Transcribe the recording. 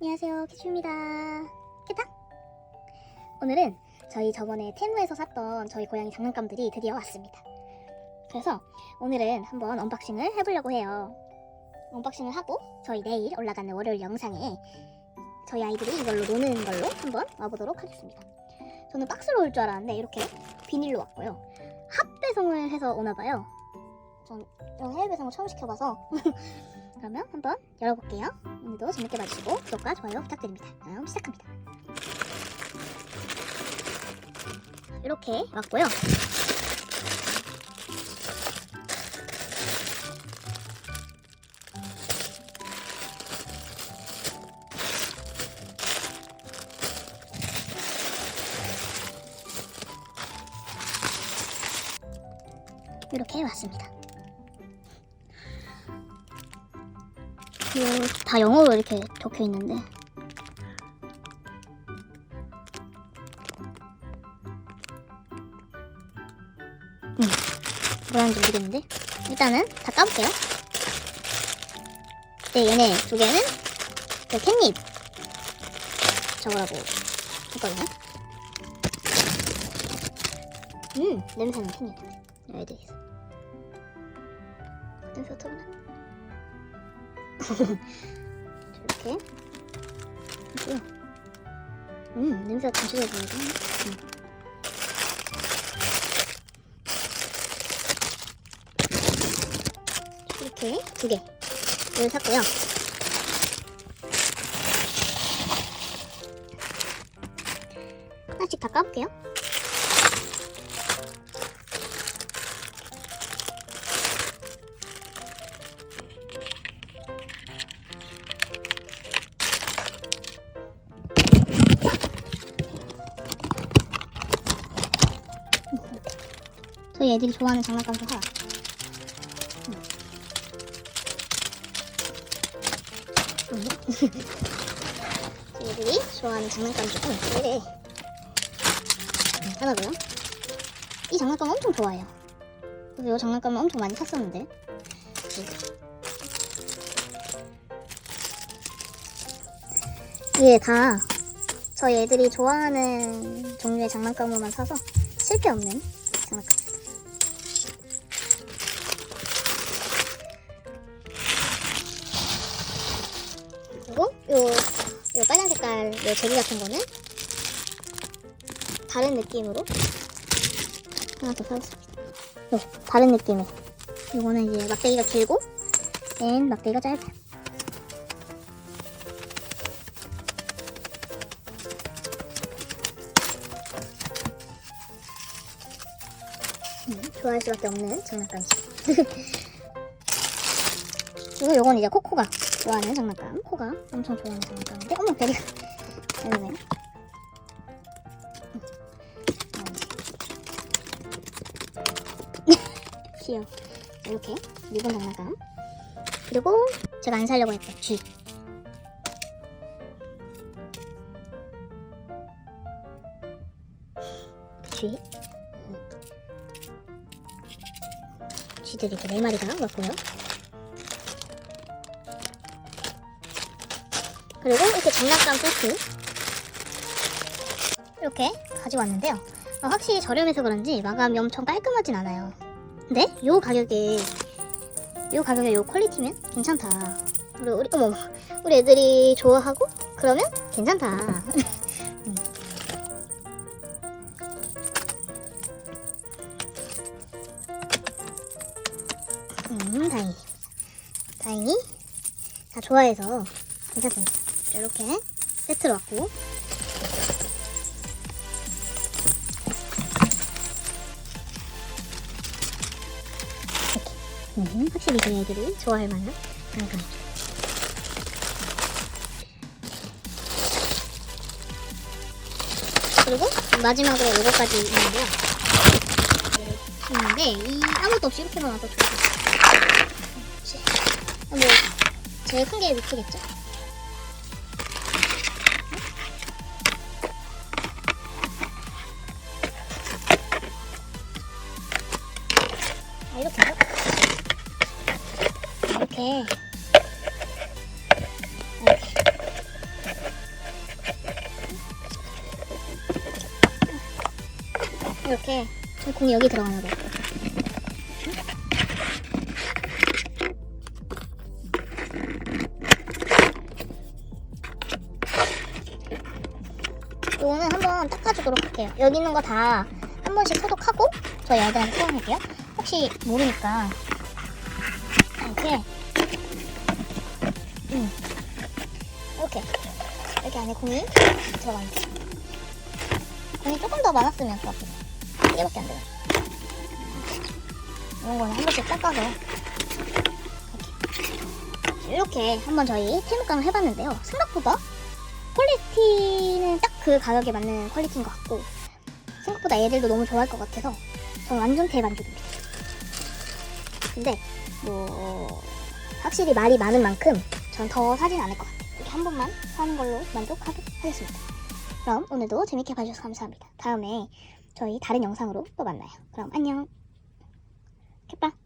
안녕하세요 키슈입니다. 키타 오늘은 저희 저번에 테무에서 샀던 저희 고양이 장난감들이 드디어 왔습니다. 그래서 오늘은 한번 언박싱을 해보려고 해요. 언박싱을 하고 저희 내일 올라가는 월요일 영상에 저희 아이들이 이걸로 노는 걸로 한번 와보도록 하겠습니다. 저는 박스로 올 줄 알았는데 이렇게 비닐로 왔고요. 합배송을 해서 오나봐요 전 이런 해외 배송을 처음 시켜봐서 그러면 한번 열어볼게요 오늘도 재밌게 봐주시고 구독과 좋아요 부탁드립니다. 그럼 시작합니다. 이렇게 왔고요. 이렇게 왔습니다. 이거 다 영어로 이렇게 적혀 있는데. 음, 뭐라는지 모르겠는데? 일단은 다 까볼게요. 네 얘네 두 개는 그 캣닙 저거라고 했거든요. 음 냄새는 캣닙 애들이 있어. 냄새 어떡하나 이렇게 있고요. 음 냄새가 잠시만 보이고 음. 이렇게 두 개를 샀고요. 하나씩 다 까볼게요. 저희 애들이 좋아하는 장난감 좀 하나. 음. 음. 애들이 좋아하는 장난감 중 하나. 음, 하나고요. 이 장난감 엄청 좋아해요. 그래서 이 장난감을 엄청 많이 샀었는데. 네. 이게 다 저희 애들이 좋아하는 종류의 장난감으로만 사서 실패 없는 요, 요 빨간 색깔 요 제리 같은 거는 다른 느낌으로 하나 더 사겠습니다. 네, 다른 느낌의. 요거는 이제 막대기가 길고, 앤 막대기가 짧아요. 음, 좋아할 수밖에 없는 장난감이죠. 그리고 요건 이제 코코가 좋아하는 장난감. 코가 엄청 좋아하는 장난감인데, 어머, 베리가. 여기네. 귀여워. 자, 이렇게 리본 장난감. 그리고 제가 안 살려고 했던 쥐. 쥐. 음. 쥐들이 이렇게 네 마리가 왔고요. 그리고 이렇게 장난감 세트 이렇게 가지고 왔는데요. 어, 확실히 저렴해서 그런지 마감이 엄청 깔끔하진 않아요. 근데 요 가격에 요 가격에 요 퀄리티면 괜찮다. 우리 우리 어머. 우리 애들이 좋아하고 그러면 괜찮다. 음. 음, 다행히 다행히 다 좋아해서 괜찮습니다. 이렇게 세트로 왔고 이렇게 음, 확실히 저희 애들이 좋아할 만한 장난감이죠. 그리고 마지막으로 이거까지 있는데요. 있는데 이 아무것도 없이 이렇게만 와서 좋아요. 뭐 제일 큰게 미치겠죠? 이렇게 어. 이렇게 공이 여기 들어가는 거. 이거는 한번 닦아주도록 할게요. 여기 있는 거 다 한 번씩 소독하고 저희 아이들한테 소원할게요. 혹시 모르니까 이렇게 음. 이렇게 여기 안에 공이 들어가 있어. 공이 조금 더 많았으면 좋았겠네. 이게밖에 안 돼요. 이런 거는 한 번씩 닦아서 이렇게 이렇게 한번 저희 태무깡을 해봤는데요. 생각보다 퀄리티는 딱 그 가격에 맞는 퀄리티인 것 같고 생각보다 애들도 너무 좋아할 것 같아서 저는 완전 대만족입니다. 근데 뭐 확실히 말이 많은 만큼 전 더 사진 않을 것 같아요. 이렇게 한 번만 하는 걸로 만족하겠습니다. 그럼 오늘도 재밌게 봐주셔서 감사합니다. 다음에 저희 다른 영상으로 또 만나요. 그럼 안녕. 캣빵.